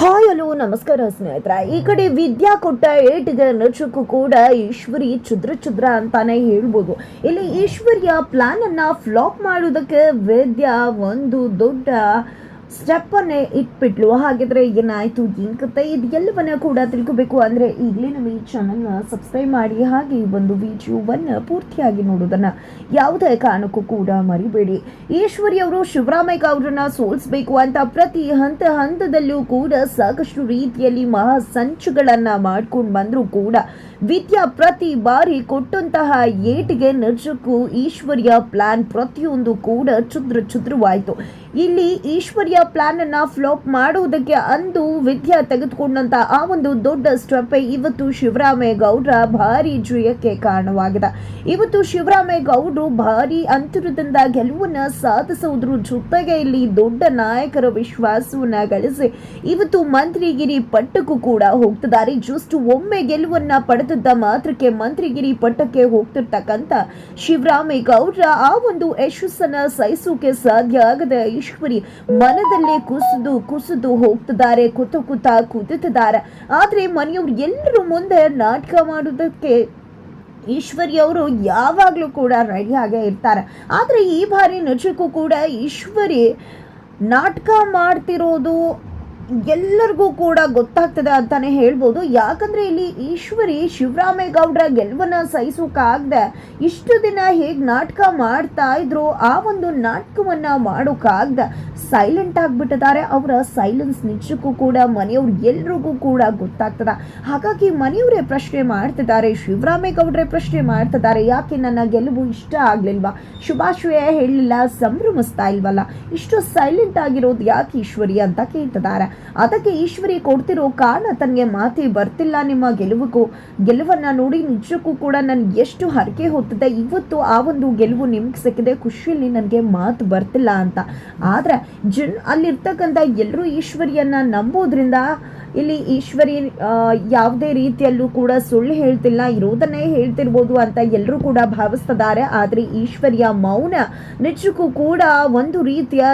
Hi, hello, ನಮಸ್ಕಾರ ಸ್ನೇಹಿತರ. ಈ ಕಡೆ ವಿದ್ಯಾ ಕೊಟ್ಟ ಏಟಿಗೆ ನಚಕ್ಕೂ ಕೂಡ ಈಶ್ವರಿ ಚುದ್ರ ಚುದ್ರ ಅಂತಾನೆ ಹೇಳ್ಬೋದು. ಇಲ್ಲಿ ಈಶ್ವರಿಯ ಪ್ಲಾನ್ ಅನ್ನ ಫ್ಲಾಪ್ ಮಾಡೋದಕ್ಕೆ ವಿದ್ಯಾ ಒಂದು ದೊಡ್ಡ ಸ್ಟೆಪ್ ಅನ್ನೇ ಇಟ್ಬಿಟ್ಲು. ಹಾಗಿದ್ರೆ ಏನಾಯಿತು, ಏನ್ ಇದು ಎಲ್ಲವನ್ನ ಕೂಡ ತಿಳ್ಕೋಬೇಕು ಅಂದ್ರೆ ಈಗಲೇ ನಮ್ಮ ಈ ಚಾನಲ್ನ ಸಬ್ಸ್ಕ್ರೈಬ್ ಮಾಡಿ, ಹಾಗೆ ಈ ಒಂದು ವಿಡಿಯೋವನ್ನ ಪೂರ್ತಿಯಾಗಿ ನೋಡೋದನ್ನ ಯಾವುದೇ ಕಾರಣಕ್ಕೂ ಕೂಡ ಮರಿಬೇಡಿ. ಈಶ್ವರಿ ಅವರು ಶಿವರಾಮಯ್ಯ ಅವರನ್ನ ಸೋಲಿಸಬೇಕು ಅಂತ ಪ್ರತಿ ಹಂತ ಹಂತದಲ್ಲೂ ಕೂಡ ಸಾಕಷ್ಟು ರೀತಿಯಲ್ಲಿ ಮಹಾ ಸಂಚುಗಳನ್ನ ಮಾಡ್ಕೊಂಡು ಬಂದರೂ ಕೂಡ ವಿದ್ಯಾ ಪ್ರತಿ ಬಾರಿ ಕೊಟ್ಟಂತಹ ಏಟಿಗೆ ನಿಜಕ್ಕೂ ಈಶ್ವರ್ಯ ಪ್ಲಾನ್ ಪ್ರತಿಯೊಂದು ಕೂಡ ಚುದ್ರ ಚುದ್ರವಾಯಿತು ಇಲ್ಲಿ ಈಶ್ವರ್ಯ ಪ್ಲಾನ್ ಅನ್ನ ಫ್ಲಾಪ್ ಮಾಡುವುದಕ್ಕೆ ಅಂದು ವಿದ್ಯಾ ತೆಗೆದುಕೊಂಡಂತ ಆ ಒಂದು ದೊಡ್ಡ ಸ್ಟೆಪ್ ಇವತ್ತು ಶಿವರಾಮೇಗೌಡರ ಗೌಡ್ರ ಭಾರಿ ಜಯಕ್ಕೆ ಕಾರಣವಾಗಿದೆ. ಇವತ್ತು ಶಿವರಾಮೇಗೌಡರು ಗೌಡ್ರು ಭಾರಿ ಅಂತರದಿಂದ ಗೆಲುವನ್ನ ಸಾಧಿಸುವುದ್ರ ಜೊತೆಗೆ ಇಲ್ಲಿ ದೊಡ್ಡ ನಾಯಕರ ವಿಶ್ವಾಸವನ್ನ ಗಳಿಸಿ, ಇವತ್ತು ಮಂತ್ರಿಗಿರಿ ಪಟ್ಟಕ್ಕೂ ಕೂಡ ಹೋಗ್ತಿದ್ದಾರೆ. ಜಸ್ಟ್ ಒಮ್ಮೆ ಗೆಲುವನ್ನ ಪಡೆದಿದ್ದ ಮಾತ್ರಕ್ಕೆ ಮಂತ್ರಿಗಿರಿ ಪಟ್ಟಕ್ಕೆ ಹೋಗ್ತಿರ್ತಕ್ಕಂಥ ಶಿವರಾಮೇಗೌಡರ ಆ ಒಂದು ಯಶಸ್ಸನ್ನ ಸಹಿಸೋಕೆ ಸಾಧ್ಯ ಆಗದ ಈಶ್ವರಿ ಮನದಲ್ಲೇ ಕುಸಿದು ಕುಸಿದು ಹೋಗ್ತಿದ್ದಾರೆ, ಕುತ ಕುತ ಕುದಿತಿದ್ದಾರೆ ಆದ್ರೆ ಮನೆಯವ್ರು ಎಲ್ಲರೂ ಮುಂದೆ ನಾಟಕ ಮಾಡುವುದಕ್ಕೆ ಈಶ್ವರಿ ಅವರು ಯಾವಾಗಲೂ ಕೂಡ ರೆಡಿಯಾಗೇ ಇರ್ತಾರೆ. ಆದರೆ ಈ ಬಾರಿ ನಿಜಕ್ಕೂ ಕೂಡ ಈಶ್ವರಿ ನಾಟಕ ಮಾಡ್ತಿರೋದು ಎಲ್ಲರಿಗೂ ಕೂಡ ಗೊತ್ತಾಗ್ತದೆ ಅಂತಾನೆ ಹೇಳ್ಬೋದು. ಯಾಕಂದ್ರೆ ಇಲ್ಲಿ ಈಶ್ವರಿ ಶಿವರಾಮೇಗೌಡರ ಗೆಲುವನ್ನ ಸಹಿಸೋಕಾಗದೆ ಇಷ್ಟು ದಿನ ಹೇಗೆ ನಾಟಕ ಮಾಡ್ತಾ ಇದ್ರು, ಆ ಒಂದು ನಾಟಕವನ್ನ ಮಾಡೋಕ್ಕಾಗ್ದೆ ಸೈಲೆಂಟ್ ಆಗಿಬಿಟ್ಟಿದ್ದಾರೆ. ಅವರ ಸೈಲೆನ್ಸ್ ನಿಜಕ್ಕೂ ಕೂಡ ಮನೆಯವ್ರು ಎಲ್ರಿಗೂ ಕೂಡ ಗೊತ್ತಾಗ್ತದ. ಹಾಗಾಗಿ ಮನೆಯವರೇ ಪ್ರಶ್ನೆ ಮಾಡ್ತಿದ್ದಾರೆ ಶಿವರಾಮೇಗೌಡರೇ ಪ್ರಶ್ನೆ ಮಾಡ್ತಿದ್ದಾರೆ, ಯಾಕೆ ನನ್ನ ಗೆಲುವು ಇಷ್ಟ ಆಗ್ಲಿಲ್ವಾ? ಶುಭಾಶಯ ಹೇಳಲಿಲ್ಲ, ಸಂಭ್ರಮಿಸ್ತಾ ಇಲ್ವಲ್ಲ? ಇಷ್ಟು ಸೈಲೆಂಟ್ ಆಗಿರೋದು ಯಾಕೆ ಈಶ್ವರಿ ಅಂತ ಕೇಳ್ತಿದ್ದಾರೆ. ಅದಕ್ಕೆ ಈಶ್ವರಿ ಕೊಡ್ತಿರೋ ಕಾರಣ ತನಗೆ ಮಾತಿ ಬರ್ತಿಲ್ಲ ನಿಮ್ಮ ಗೆಲುವಿಗೂ. ಗೆಲುವನ್ನ ನೋಡಿ ನಿಜಕ್ಕೂ ಕೂಡ ನನಗೆ ಎಷ್ಟು ಹರಕೆ ಹೊತ್ತಿದೆ, ಇವತ್ತು ಆ ಒಂದು ಗೆಲುವು ನಿಮ್ಗೆ ಸಿಕ್ಕಿದೆ, ಖುಷಿಯಲ್ಲಿ ನನಗೆ ಮಾತು ಬರ್ತಿಲ್ಲ ಅಂತ. ಆದರೆ ಜನ್ ಅಲ್ಲಿರ್ತಕ್ಕಂಥ ಎಲ್ಲರೂ ಈಶ್ವರಿಯನ್ನ ನಂಬೋದ್ರಿಂದ ಇಲ್ಲಿ ಈಶ್ವರಿ ಯಾವುದೇ ರೀತಿಯಲ್ಲೂ ಕೂಡ ಸುಳ್ಳು ಹೇಳ್ತಿಲ್ಲ, ಇರೋದನ್ನೇ ಹೇಳ್ತಿರ್ಬೋದು ಅಂತ ಎಲ್ಲರೂ ಕೂಡ ಭಾವಿಸ್ತಿದ್ದಾರೆ. ಆದರೆ ಈಶ್ವರಿಯ ಮೌನ ನಿಜಕ್ಕೂ ಕೂಡ ಒಂದು ರೀತಿಯ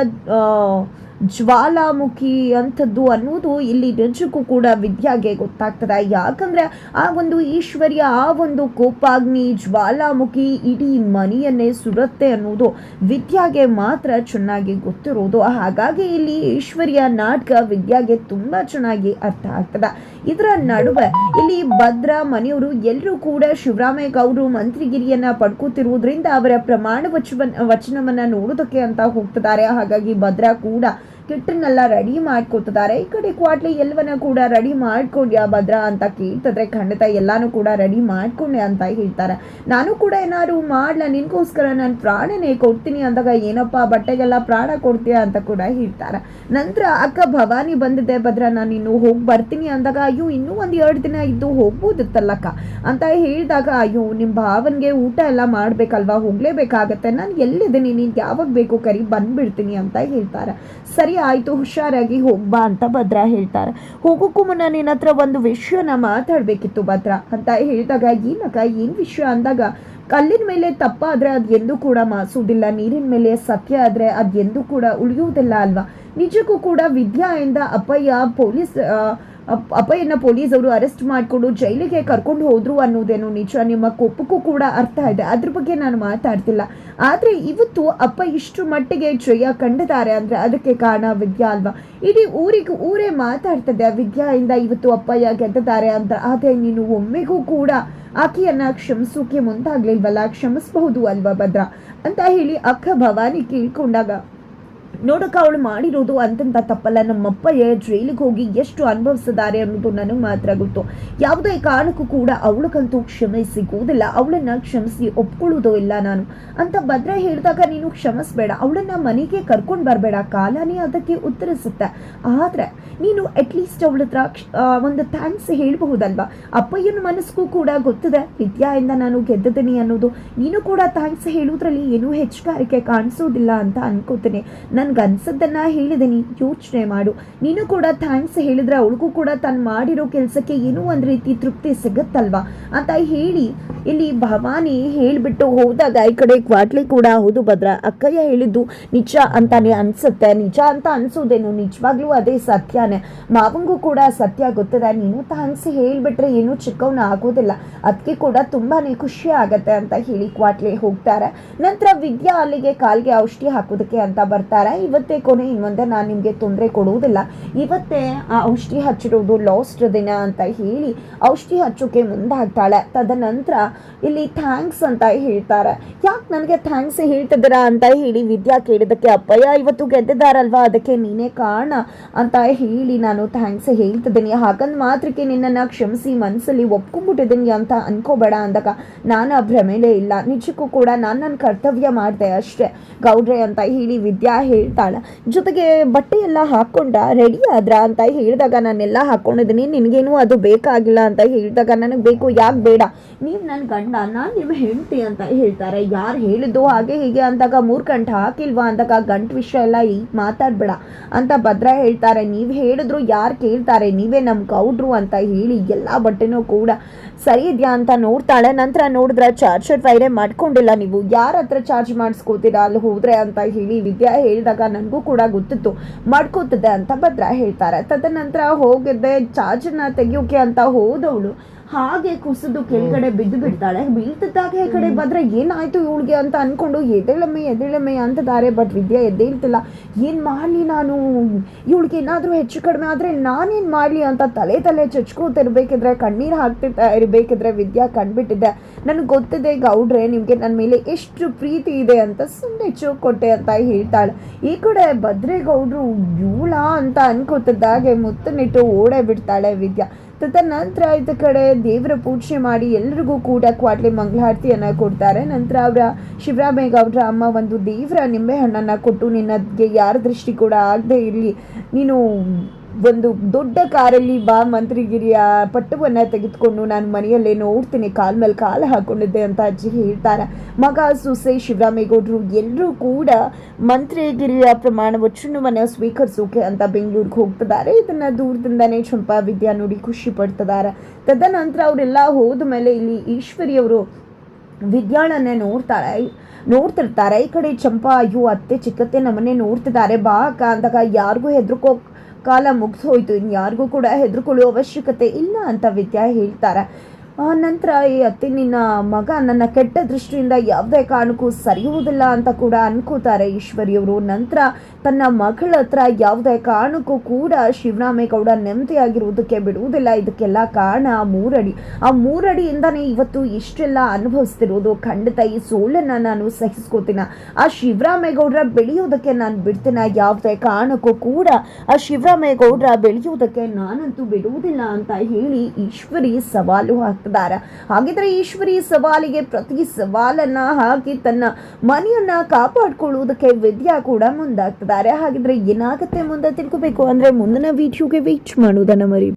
ಜ್ವಾಲಾಮುಖಿ ಅಂಥದ್ದು ಅನ್ನೋದು ಇಲ್ಲಿ ನಿಜಕ್ಕೂ ಕೂಡ ವಿದ್ಯಾಗೆ ಗೊತ್ತಾಗ್ತದೆ. ಯಾಕಂದ್ರೆ ಆ ಒಂದು ಈಶ್ವರ್ಯ, ಆ ಒಂದು ಕೋಪಾಗ್ನಿ, ಜ್ವಾಲಾಮುಖಿ ಇಡೀ ಮನೆಯನ್ನೇ ಸುಡುತ್ತೆ ಅನ್ನೋದು ವಿದ್ಯಾಗೆ ಮಾತ್ರ ಚೆನ್ನಾಗಿ ಗೊತ್ತಿರೋದು. ಹಾಗಾಗಿ ಇಲ್ಲಿ ಈಶ್ವರ್ಯ ನಾಟಕ ವಿದ್ಯಾಗೆ ತುಂಬಾ ಚೆನ್ನಾಗಿ ಅರ್ಥ ಆಗ್ತದೆ. ಇದರ ನಡುವೆ ಇಲ್ಲಿ ಭದ್ರ ಮನೆಯವರು ಎಲ್ಲರೂ ಕೂಡ ಶಿವರಾಮೇಗೌಡರು ಮಂತ್ರಿಗಿರಿಯನ್ನ ಪಡ್ಕೋತಿರುವುದರಿಂದ ಅವರ ಪ್ರಮಾಣ ವಚನ ವಚನವನ್ನ ನೋಡೋದಕ್ಕೆ ಅಂತ ಹೋಗ್ತಿದ್ದಾರೆ. ಹಾಗಾಗಿ ಭದ್ರ ಕೂಡ ಕಿಟ್ಟನ್ನೆಲ್ಲ ರೆಡಿ ಮಾಡ್ಕೊತಿದ್ದಾರೆ ಈ ಕಡೆ ಕ್ವಾಟ್ಲಿ ಎಲ್ಲವನ್ನ ಕೂಡ ರೆಡಿ ಮಾಡ್ಕೊಂಡ್ಯಾ ಭದ್ರ ಅಂತ ಕೇಳ್ತಿದ್ರೆ ಖಂಡಿತ ಎಲ್ಲಾನು ಕೂಡ ರೆಡಿ ಮಾಡ್ಕೊಂಡೆ ಅಂತ ಹೇಳ್ತಾರೆ. ನಾನು ಕೂಡ ಏನಾದ್ರು ಮಾಡ್ಲಾ? ನಿನ್ಗೋಸ್ಕರ ನಾನು ಪ್ರಾಣನೇ ಕೊಡ್ತೀನಿ ಅಂದಾಗ ಏನಪ್ಪ, ಬಟ್ಟೆಗೆಲ್ಲ ಪ್ರಾಣ ಕೊಡ್ತೀಯ ಅಂತ ಕೂಡ ಹೇಳ್ತಾರೆ. ನಂತರ ಅಕ್ಕ ಭವಾನಿ ಬಂದಿದ್ದೆ ಭದ್ರ, ನಾನು ಇನ್ನು ಹೋಗಿ ಬರ್ತೀನಿ ಅಂದಾಗ, ಅಯ್ಯೋ, ಇನ್ನೂ ಒಂದು ಎರಡು ದಿನ ಇದ್ದು ಹೋಗ್ಬೋದಿತ್ತಲ್ಲಕ್ಕ? ಅಂತ ಹೇಳಿದಾಗ, ಅಯ್ಯೋ ನಿಮ್ಮ ಭಾವನ್ಗೆ ಊಟ ಎಲ್ಲ ಮಾಡ್ಬೇಕಲ್ವಾ? ಹೋಗ್ಲೇಬೇಕಾಗತ್ತೆ. ನಾನು ಎಲ್ಲಿದ್ದೀನಿ? ನೀನು ಯಾವಾಗ ಬೇಕು ಕರಿ, ಬಂದ್ಬಿಡ್ತೀನಿ ಅಂತ ಹೇಳ್ತಾರೆ. ಸರಿ ಆಯ್ತು, ಹುಷಾರಾಗಿ ಹೋಗ್ಬಾ ಅಂತ ಭದ್ರ ಹೇಳ್ತಾರೆ. ಹೋಗೋಕ್ಕೂ ಮುನ್ನ ನಿನ್ನ ಹತ್ರ ಒಂದು ವಿಷಯನ ಮಾತಾಡಬೇಕಿತ್ತು ಭದ್ರ ಅಂತ ಹೇಳಿದಾಗ ಏನಕ್ಕ ಏನು ವಿಷಯ? ಅಂದಾಗ, ಕಲ್ಲಿನ ಮೇಲೆ ತಪ್ಪಾದ್ರೆ ಅದು ಎಂದೂ ಕೂಡ ಮಾಸುವುದಿಲ್ಲ, ನೀರಿನ ಮೇಲೆ ಸತ್ಯ ಆದ್ರೆ ಅದು ಎಂದೂ ಕೂಡ ಉಳಿಯುವುದಿಲ್ಲ ಅಲ್ವಾ? ನಿಜಕ್ಕೂ ಕೂಡ ವಿದ್ಯಾ ಎಂದ ಅಪ್ಪಯ್ಯ ಪೊಲೀಸ್ ಅಪ್ಪಯ್ಯನ ಪೊಲೀಸ್ ಅವರು ಅರೆಸ್ಟ್ ಮಾಡಿಕೊಂಡು ಜೈಲಿಗೆ ಕರ್ಕೊಂಡು ಹೋದ್ರು ಅನ್ನೋದೇನು ನಿಜ? ನಿಮ್ಮ ಕೊಪ್ಪಕ್ಕೂ ಕೂಡ ಅರ್ಥ ಇದೆ. ಅದ್ರ ಬಗ್ಗೆ ನಾನು ಮಾತಾಡ್ತಿಲ್ಲ. ಆದ್ರೆ ಇವತ್ತು ಅಪ್ಪ ಇಷ್ಟು ಮಟ್ಟಿಗೆ ಜಯ ಕಂಡಿದ್ದಾರೆ ಅಂದ್ರೆ ಅದಕ್ಕೆ ಕಾರಣ ವಿದ್ಯಾ ಅಲ್ವಾ? ಇಡೀ ಊರಿಗೆ ಊರೇ ಮಾತಾಡ್ತದೆ. ವಿದ್ಯಾಯಿಂದ ಇವತ್ತು ಅಪ್ಪಯ್ಯ ಗೆದ್ದಿದ್ದಾರೆ ಅಂತ. ಆದ್ರೆ ನೀನು ಒಮ್ಮೆಗೂ ಕೂಡ ಆಕೆಯನ್ನ ಕ್ಷಮಿಸೋಕೆ ಮುಂದಾಗ್ಲಿಲ್ವಲ್ಲ? ಕ್ಷಮಿಸಬಹುದು ಅಲ್ವಾ ಭದ್ರ? ಅಂತ ಹೇಳಿ ಅಕ್ಕ ಭವಾನಿ ಕೇಳ್ಕೊಂಡಾಗ ನೋಡಕ್ಕ ಅವಳು ಮಾಡಿರೋದು ಅಂತಂತ ತಪ್ಪಲ್ಲ. ನಮ್ಮಪ್ಪ ಜೈಲಿಗೆ ಹೋಗಿ ಎಷ್ಟು ಅನುಭವಿಸಿದ್ದಾರೆ ಅನ್ನೋದು ನನಗೆ ಮಾತ್ರ ಗೊತ್ತು. ಯಾವುದೇ ಕಾರಣಕ್ಕೂ ಕೂಡ ಅವಳಿಗಂತೂ ಕ್ಷಮೆ ಸಿಗುವುದಿಲ್ಲ. ಅವಳನ್ನ ಕ್ಷಮಿಸಿ ಒಪ್ಕೊಳ್ಳೋದು ಇಲ್ಲ ನಾನು. ಅಂತ ಭದ್ರ ಹೇಳಿದಾಗ, ನೀನು ಕ್ಷಮಿಸ್ಬೇಡ. ಅವಳನ್ನ ಮನೆಗೆ ಕರ್ಕೊಂಡು ಬರಬೇಡ. ಕಾಲನೇ ಅದಕ್ಕೆ ಉತ್ತರಿಸುತ್ತೆ. ಆದ್ರೆ ನೀನು ಅಟ್ಲೀಸ್ಟ್ ಅವಳ ಹತ್ರ ಒಂದು ಥ್ಯಾಂಕ್ಸ್ ಹೇಳಬಹುದಲ್ವಾ? ಅಪ್ಪಯ್ಯನ ಮನಸ್ಸಿಗೂ ಕೂಡ ಗೊತ್ತಿದೆ. ವಿದ್ಯಾಯಿಂದ ನಾನು ಗೆದ್ದಿದ್ದೀನಿ ಅನ್ನೋದು. ನೀನು ಕೂಡ ಥ್ಯಾಂಕ್ಸ್ ಹೇಳೋದ್ರಲ್ಲಿ ಏನೂ ಹೆಚ್ಚುಗಾರಿಕೆ ಕಾಣಿಸೋದಿಲ್ಲ ಅಂತ ಅನ್ಕೋತೀನಿ. ಅನ್ಸದ್ದನ್ನ ಹೇಳಿದ್ದೀನಿ ಯೋಚನೆ ಮಾಡು. ನೀನು ಕೂಡ ಥ್ಯಾಂಕ್ಸ್ ಹೇಳಿದ್ರೆ ಅವಳಿಗೂ ಕೂಡ ತಾನು ಮಾಡಿರೋ ಕೆಲಸಕ್ಕೆ ಏನೂ ಒಂದು ರೀತಿ ತೃಪ್ತಿ ಸಿಗುತ್ತಲ್ವಾ? ಅಂತ ಹೇಳಿ ಇಲ್ಲಿ ಭವಾನಿ ಹೇಳಿಬಿಟ್ಟು ಹೋದಾಗ ಈ ಕಡೆ ಕ್ವಾಟ್ಲಿ ಕೂಡ ಹೌದು ಭದ್ರ, ಅಕ್ಕಯ್ಯ ಹೇಳಿದ್ದು ನಿಜ ಅಂತಾನೆ ಅನ್ಸುತ್ತೆ. ನಿಜ ಅಂತ ಅನ್ಸೋದೇನು? ನಿಜವಾಗ್ಲೂ ಅದೇ ಸತ್ಯನೇ. ಮಾವಂಗೂ ಕೂಡ ಸತ್ಯ ಗೊತ್ತದೆ. ನೀನು ಥ್ಯಾಂಕ್ಸ್ ಹೇಳಿಬಿಟ್ರೆ ಏನು ಚಿಕ್ಕವನ ಆಗೋದಿಲ್ಲ. ಅದಕ್ಕೆ ಕೂಡ ತುಂಬಾ ಖುಷಿ ಆಗತ್ತೆ ಅಂತ ಹೇಳಿ ಕ್ವಾಟ್ಲಿ ಹೋಗ್ತಾರೆ. ನಂತರ ವಿದ್ಯಾ ಅಲ್ಲಿಗೆ ಕಾಲ್ಗೆ ಔಷಧಿ ಹಾಕೋದಕ್ಕೆ ಅಂತ ಬರ್ತಾರೆ. ಇವತ್ತೇ ಕೊನೆ ಇನ್ ಮುಂದೆ ನಾನು ನಿಮಗೆ ತೊಂದರೆ ಕೊಡುವುದಿಲ್ಲ. ಇವತ್ತೇ ಆ ಔಷಧಿ ಹಚ್ಚಿರೋದು ಲಾಸ್ಟ್ ದಿನ ಅಂತ ಹೇಳಿ ಔಷಧಿ ಹಚ್ಚೋಕೆ ಮುಂದಾಗ್ತಾಳೆ. ತದನಂತರ ಇಲ್ಲಿ ಥ್ಯಾಂಕ್ಸ್ ಅಂತ ಹೇಳ್ತಾರೆ. ಯಾಕೆ ನನಗೆ ಥ್ಯಾಂಕ್ಸ್ ಹೇಳ್ತಿದ್ದೀರಾ ಅಂತ ಹೇಳಿ ವಿದ್ಯಾ ಕೇಳಿದಕ್ಕೆ ಅಪ್ಪಯ್ಯ, ಇವತ್ತು ಗೆದ್ದಿದ್ದಾರಲ್ವಾ? ಅದಕ್ಕೆ ನೀನೇ ಕಾರಣ ಅಂತ ಹೇಳಿ ನಾನು ಥ್ಯಾಂಕ್ಸ್ ಹೇಳ್ತಿದ್ದೀನಿ. ಹಾಗಂದ್ ಮಾತ್ರಕ್ಕೆ ನಿನ್ನನ್ನು ಕ್ಷಮಿಸಿ ಮನಸ್ಸಲ್ಲಿ ಒಪ್ಕೊಂಡ್ಬಿಟ್ಟಿದ್ದೀನಿ ಅಂತ ಅನ್ಕೋಬೇಡ ಅಂದಾಗ ನಾನು ಆ ಭ್ರಮೆಲೇ ಇಲ್ಲ. ನಿಜಕ್ಕೂ ಕೂಡ ನಾನು ನನ್ನ ಕರ್ತವ್ಯ ಮಾಡಿದೆ ಅಷ್ಟೇ. ಗೌಡ್ರೆ ಅಂತ ಹೇಳಿ ವಿದ್ಯಾ ಹೇಳ್ತಾಳೆ. ಜೊತೆಗೆ ಬಟ್ಟೆ ಎಲ್ಲ ಹಾಕ್ಕೊಂಡ ರೆಡಿ ಆದ್ರ ಅಂತ ಹೇಳಿದಾಗ ನಾನೆಲ್ಲ ಹಾಕ್ಕೊಂಡಿದ್ದೀನಿ ನಿನಗೇನು ಅದು ಬೇಕಾಗಿಲ್ಲ ಅಂತ ಹೇಳಿದಾಗ ನನಗೆ ಬೇಕು, ಯಾಕೆ ಬೇಡ? ನೀವು ನನ್ನ ಗಂಡ, ನಾನು ನಿಮ್ಮ ಹೆಂಡತಿ ಅಂತ ಹೇಳ್ತಾರೆ. ಯಾರು ಹೇಳಿದ್ದು ಹಾಗೆ ಹೀಗೆ ಅಂದಾಗ ಮೂರು ಗಂಟೆ ಹಾಕಿಲ್ವಾ ಅಂದಾಗ ಗಂಟು ವಿಷಯ ಎಲ್ಲ ಈ ಮಾತಾಡ್ಬೇಡ ಅಂತ ಭದ್ರ ಹೇಳ್ತಾರೆ. ನೀವು ಹೇಳಿದ್ರು ಯಾರು ಕೇಳ್ತಾರೆ? ನೀವೇ ನಮ್ಮ ಗೌಡ್ರು ಅಂತ ಹೇಳಿ ಎಲ್ಲ ಬಟ್ಟೆನೂ ಕೂಡ ಸರಿ ಇದೆಯಾ ಅಂತ ನೋಡ್ತಾಳೆ. ನಂತರ ನೋಡಿದ್ರೆ ಚಾರ್ಜರ್ ವೈರೇ ಮಾಡ್ಕೊಂಡಿಲ್ಲ ನೀವು. ಯಾರ ಹತ್ರ ಚಾರ್ಜ್ ಮಾಡಿಸ್ಕೋತೀರಾ? ಅಲ್ಲಿ ಹೋದ್ರೆ ಅಂತ ಹೇಳಿ ವಿದ್ಯಾ ಹೇಳಿದಾಗ ನನಗೂ ಕೂಡ ಗೊತ್ತಿತ್ತು ಮಾಡ್ಕೋತದೆ ಅಂತ ಭದ್ರ ಹೇಳ್ತಾರೆ. ತದನಂತರ ಹೋಗಿದ್ದೆ ಚಾರ್ಜನ್ನ ತೆಗಿಯೋಕೆ ಅಂತ ಹೋದವಳು. ಹಾಗೆ ಕುಸಿದು ಕೆಳಗಡೆ ಬಿದ್ದು ಬಿಡ್ತಾಳೆ. ಬೀಳ್ತಿದ್ದಾಗ ಈ ಕಡೆ ಬಂದ್ರೆ ಏನಾಯ್ತು ಇವಳಿಗೆ ಅಂತ ಅನ್ಕೊಂಡು ಎದೆಳಮ್ಮೆ ಎದೆಳಮ್ಮೆ ಅಂತಿದ್ದಾರೆ ಬಟ್ ವಿದ್ಯಾ ಎದ್ದೇಳ್ತಿಲ್ಲ. ಏನ್ ಮಾಡಲಿ ನಾನು? ಇವಳಿಗೆ ಏನಾದರೂ ಹೆಚ್ಚು ಕಡಿಮೆ ಆದರೆ ನಾನೇನು ಮಾಡಲಿ ಅಂತ ತಲೆ ತಲೆ ಚಚ್ಕೋತಿರ್ಬೇಕಿದ್ರೆ ಕಣ್ಣೀರು ಹಾಕ್ತಿರ್ತಾ ಇರಬೇಕಿದ್ರೆ ವಿದ್ಯಾ ಕಂಡ್ಬಿಟ್ಟಿದ್ದೆ ನನಗೆ ಗೊತ್ತಿದೆ ಗೌಡ್ರೆ ನಿಮಗೆ ನನ್ನ ಮೇಲೆ ಎಷ್ಟು ಪ್ರೀತಿ ಇದೆ ಅಂತ ಸುಮ್ಮನೆ ಚೂಕ್ ಕೊಟ್ಟೆ ಅಂತ ಹೇಳ್ತಾಳೆ. ಈ ಕಡೆ ಭದ್ರೇಗೌಡರು ಇವಳ ಅಂತ ಅನ್ಕೋತಿದ್ದಾಗೆ ಮುತ್ತನಿಟ್ಟು ಓಡೇ ಬಿಡ್ತಾಳೆ ವಿದ್ಯಾ. ತದನಂತರ ಇದ ಕಡೆ ದೇವರ ಪೂಜೆ ಮಾಡಿ ಎಲ್ರಿಗೂ ಕೂಡ ಕ್ವಾಟ್ಲೆ ಮಂಗಳಾರತಿಯನ್ನು ಕೊಡ್ತಾರೆ. ನಂತರ ಅವರ ಶಿವರಾಮೇಗೌಡರ ಅಮ್ಮ ಒಂದು ದೇವರ ನಿಂಬೆ ಹಣ್ಣನ್ನು ಕೊಟ್ಟು ನಿನ್ನಗೆ ಯಾರ ದೃಷ್ಟಿ ಕೂಡ ಆಗದೆ ಇರಲಿ, ನೀನು ಒಂದು ದೊಡ್ಡ ಕಾರಲ್ಲಿ ಬಾ ಮಂತ್ರಿಗಿರಿಯ ಪಟ್ಟವನ್ನು ತೆಗೆದುಕೊಂಡು ನಾನು ಮನೆಯಲ್ಲೇ ನೋಡ್ತೀನಿ. ಕಾಲ್ ಮೇಲೆ ಕಾಲು ಹಾಕೊಂಡಿದ್ದೆ ಅಂತ ಅಜ್ಜಿ ಹೇಳ್ತಾರೆ. ಮಗ ಸೊಸೆ ಶಿವರಾಮೇಗೌಡರು ಎಲ್ಲರೂ ಕೂಡ ಮಂತ್ರಿಗಿರಿಯ ಪ್ರಮಾಣ ವಚನವನ್ನು ಸ್ವೀಕರಿಸೋಕೆ ಅಂತ ಬೆಂಗಳೂರಿಗೆ ಹೋಗ್ತಿದ್ದಾರೆ. ಇದನ್ನು ದೂರದಿಂದನೇ ಚಂಪಾ ವಿದ್ಯಾ ನೋಡಿ ಖುಷಿ ಪಡ್ತಿದ್ದಾರೆ. ತದನಂತರ ಅವರೆಲ್ಲ ಹೋದ ಮೇಲೆ ಇಲ್ಲಿ ಈಶ್ವರಿಯವರು ವಿದ್ಯಾಳನ್ನೇ ನೋಡ್ತಾರೆ, ನೋಡ್ತಿರ್ತಾರೆ. ಈ ಕಡೆ ಚಂಪಾ, ಅಯ್ಯೋ, ಅತ್ತೆ ಚಿಕ್ಕತ್ತೆ ನಮ್ಮನ್ನೇ ನೋಡ್ತಿದ್ದಾರೆ. ಬಾ ಅಕ್ಕ ಅಂದಾಗ ಯಾರಿಗೂ ಹೆದರ್ಕೋ ಕಾಲ ಮುಗಿದೋಯ್ತು ಇನ್ನು ಯಾರಿಗೂ ಕೂಡ ಹೆದರ್ಕೊಳ್ಳೋ ಅವಶ್ಯಕತೆ ಇಲ್ಲ ಅಂತ ವಿದ್ಯಾ ಹೇಳ್ತಾರೆ. ಆ ನಂತರ ಈ ಅತ್ತೆ ನಿನ್ನ ಮಗ ನನ್ನ ಕೆಟ್ಟ ದೃಷ್ಟಿಯಿಂದ ಯಾವುದೇ ಕಾರಣಕ್ಕೂ ಸರಿಯುವುದಿಲ್ಲ ಅಂತ ಕೂಡ ಅನ್ಕೋತಾರೆ ಈಶ್ವರಿಯವರು. ನಂತರ ತನ್ನ ಮಗಳ ಹತ್ರ ಯಾವುದೇ ಕಾರಣಕ್ಕೂ ಕೂಡ ಶಿವರಾಮೇಗೌಡ ನೆಮ್ಮದಿಯಾಗಿರುವುದಕ್ಕೆ ಬಿಡುವುದಿಲ್ಲ. ಇದಕ್ಕೆಲ್ಲ ಕಾರಣ ಮೂರಡಿ. ಆ ಮೂರಡಿಯಿಂದನೇ ಇವತ್ತು ಇಷ್ಟೆಲ್ಲ ಅನುಭವಿಸ್ತಿರೋದು. ಖಂಡಿತ ಈ ಸೋಲನ್ನು ನಾನು ಸಹಿಸ್ಕೋತೀನ ಆ ಶಿವರಾಮೇಗೌಡರ ಬೆಳೆಯೋದಕ್ಕೆ ನಾನು ಬಿಡ್ತೀನಿ. ಯಾವುದೇ ಕಾರಣಕ್ಕೂ ಕೂಡ ಆ ಶಿವರಾಮೇಗೌಡರ ಬೆಳೆಯುವುದಕ್ಕೆ ನಾನಂತೂ ಬಿಡುವುದಿಲ್ಲ ಅಂತ ಹೇಳಿ ಈಶ್ವರಿ ಸವಾಲು ಹಾಕ್ತಿದ್ದಾರೆ ಹಾಗಿದ್ರೆ ಈಶ್ವರಿ ಸವಾಲಿಗೆ ಪ್ರತಿ ಸವಾಲನ್ನ ಹಾಕಿ ತನ್ನ ಮನೆಯನ್ನ ಕಾಪಾಡ್ಕೊಳ್ಳುವುದಕ್ಕೆ ವಿದ್ಯಾ ಕೂಡ ಮುಂದಾಗ್ತಿದ್ದಾರೆ ಹಾಗಿದ್ರೆ ಏನಾಗುತ್ತೆ ಮುಂದೆ ತಿಳ್ಕೋಬೇಕು. ಅಂದ್ರೆ ಮುಂದಿನ ವಿಡಿಯೋಗೆ ವೀಚ್ ಮಾಡುದನ್ನ ಮರಿ